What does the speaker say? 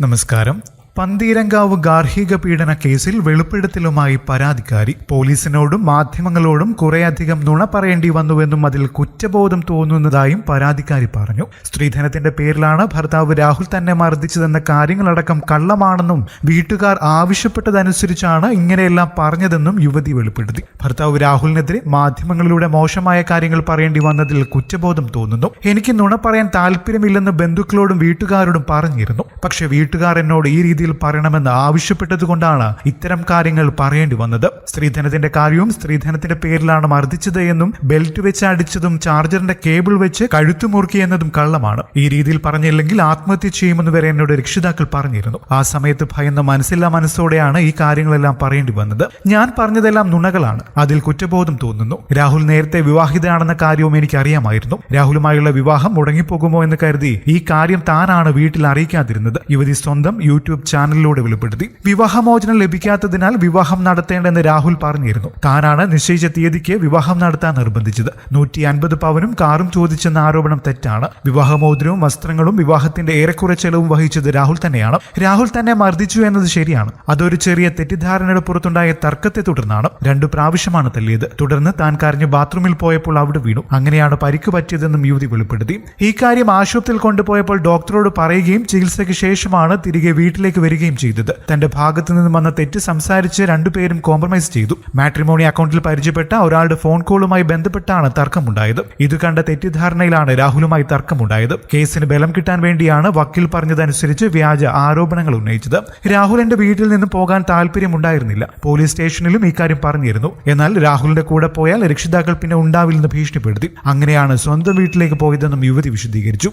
നമസ്കാരം. പന്തീരങ്കാവ് ഗാർഹിക പീഡന കേസിൽ വെളിപ്പെടുത്തലുമായി പരാതിക്കാരി. പോലീസിനോടും മാധ്യമങ്ങളോടും കുറേയധികം നുണ പറയേണ്ടി വന്നുവെന്നും അതിൽ കുറ്റബോധം തോന്നുന്നതായും പരാതിക്കാരി പറഞ്ഞു. സ്ത്രീധനത്തിന്റെ പേരിലാണ് ഭർത്താവ് രാഹുൽ തന്നെ മർദ്ദിച്ചതെന്ന കാര്യങ്ങളടക്കം കള്ളമാണെന്നും വീട്ടുകാർ ആവശ്യപ്പെട്ടതനുസരിച്ചാണ് ഇങ്ങനെയെല്ലാം പറഞ്ഞതെന്നും യുവതി വെളിപ്പെടുത്തി. ഭർത്താവ് രാഹുലിനെതിരെ മാധ്യമങ്ങളിലൂടെ മോശമായ കാര്യങ്ങൾ പറയേണ്ടി വന്നതിൽ കുറ്റബോധം തോന്നുന്നു. എനിക്ക് നുണ പറയാൻ താല്പര്യമില്ലെന്ന് ബന്ധുക്കളോടും വീട്ടുകാരോടും പറഞ്ഞിരുന്നു. പക്ഷേ വീട്ടുകാർ എന്നോട് ഈ രീതിയിൽ പറയണമെന്ന് ആവശ്യപ്പെട്ടതുകൊണ്ടാണ് ഇത്തരം കാര്യങ്ങൾ പറയേണ്ടി വന്നത്. സ്ത്രീധനത്തിന്റെ കാര്യവും സ്ത്രീധനത്തിന്റെ പേരിലാണ് മർദ്ദിച്ചത് എന്നും ബെൽറ്റ് വെച്ച് അടിച്ചതും ചാർജറിന്റെ കേബിൾ വെച്ച് കഴുത്തു മുറുക്കിയെന്നതും കള്ളമാണ്. ഈ രീതിയിൽ പറഞ്ഞില്ലെങ്കിൽ ആത്മഹത്യ ചെയ്യുമെന്ന് വരെ എന്നോട് രക്ഷിതാക്കൾ പറഞ്ഞിരുന്നു. ആ സമയത്ത് ഭയന്ന മനസ്സില്ലാ മനസ്സോടെയാണ് ഈ കാര്യങ്ങളെല്ലാം പറയേണ്ടി വന്നത്. ഞാൻ പറഞ്ഞതെല്ലാം നുണകളാണ്. അതിൽ കുറ്റബോധം തോന്നുന്നു. രാഹുൽ നേരത്തെ വിവാഹിതയാണെന്ന കാര്യവും എനിക്ക് അറിയാമായിരുന്നു രാഹുലുമായുള്ള വിവാഹം മുടങ്ങിപ്പോകുമോ എന്ന് കരുതി ഈ കാര്യം താനാണ് വീട്ടിൽ അറിയിക്കാതിരുന്നത്. യുവതി സ്വന്തം യൂട്യൂബ് ചാനലിലൂടെ വെളിപ്പെടുത്തി. വിവാഹമോചനം ലഭിക്കാത്തതിനാൽ വിവാഹം നടത്തേണ്ടെന്ന് രാഹുൽ പറഞ്ഞിരുന്നു. താനാണ് നിശ്ചയിച്ച തീയതിക്ക് വിവാഹം നടത്താൻ നിർബന്ധിച്ചത്. നൂറ്റി അൻപത് പവനും കാറും ചോദിച്ചെന്ന ആരോപണം തെറ്റാണ്. വിവാഹമോചനവും വസ്ത്രങ്ങളും വിവാഹത്തിന്റെ ഏറെക്കുറെ ചെലവും വഹിച്ചത് രാഹുൽ തന്നെയാണ്. രാഹുൽ തന്നെ മർദ്ദിച്ചു എന്നത് ശരിയാണ്. അതൊരു ചെറിയ തെറ്റിദ്ധാരണയുടെ പുറത്തുണ്ടായ തർക്കത്തെ തുടർന്നാണ് രണ്ടു പ്രാവശ്യമാണ് തല്ലിയത് തുടർന്ന് താൻ കരഞ്ഞ് ബാത്റൂമിൽ പോയപ്പോൾ അവിടെ വീണു. അങ്ങനെയാണ് പരിക്ക് പറ്റിയതെന്നും യുവതി വെളിപ്പെടുത്തി. ഈ കാര്യം ആശുപത്രിയിൽ കൊണ്ടുപോയപ്പോൾ ഡോക്ടറോട് പറയുകയും ചികിത്സയ്ക്ക് ശേഷമാണ് തിരികെ വീട്ടിലേക്ക് വരികയും ചെയ്തത്. തന്റെ ഭാഗത്തു നിന്നും വന്ന തെറ്റ് സംസാരിച്ച് രണ്ടുപേരും കോംപ്രമൈസ് ചെയ്തു. മാട്രിമോണി അക്കൗണ്ടിൽ പരിചയപ്പെട്ട ഒരാളുടെ ഫോൺ കോളുമായി ബന്ധപ്പെട്ടാണ് തർക്കമുണ്ടായത്. ഇത് കണ്ട തെറ്റിദ്ധാരണയിലാണ് രാഹുലുമായി തർക്കമുണ്ടായത്. കേസിന് ബലം കിട്ടാൻ വേണ്ടിയാണ് വക്കീൽ പറഞ്ഞതനുസരിച്ച് വ്യാജ ആരോപണങ്ങൾ ഉന്നയിച്ചത്. രാഹുലിന്റെ വീട്ടിൽ നിന്ന് പോകാൻ താല്പര്യമുണ്ടായിരുന്നില്ല പോലീസ് സ്റ്റേഷനിലും ഇക്കാര്യം പറഞ്ഞിരുന്നു. എന്നാൽ രാഹുലിന്റെ കൂടെ പോയാൽ രക്ഷിതാക്കൾ പിന്നെ ഉണ്ടാവില്ലെന്ന് ഭീഷണിപ്പെടുത്തി. അങ്ങനെയാണ് സ്വന്തം വീട്ടിലേക്ക് പോയതെന്നും യുവതി വിശദീകരിച്ചു.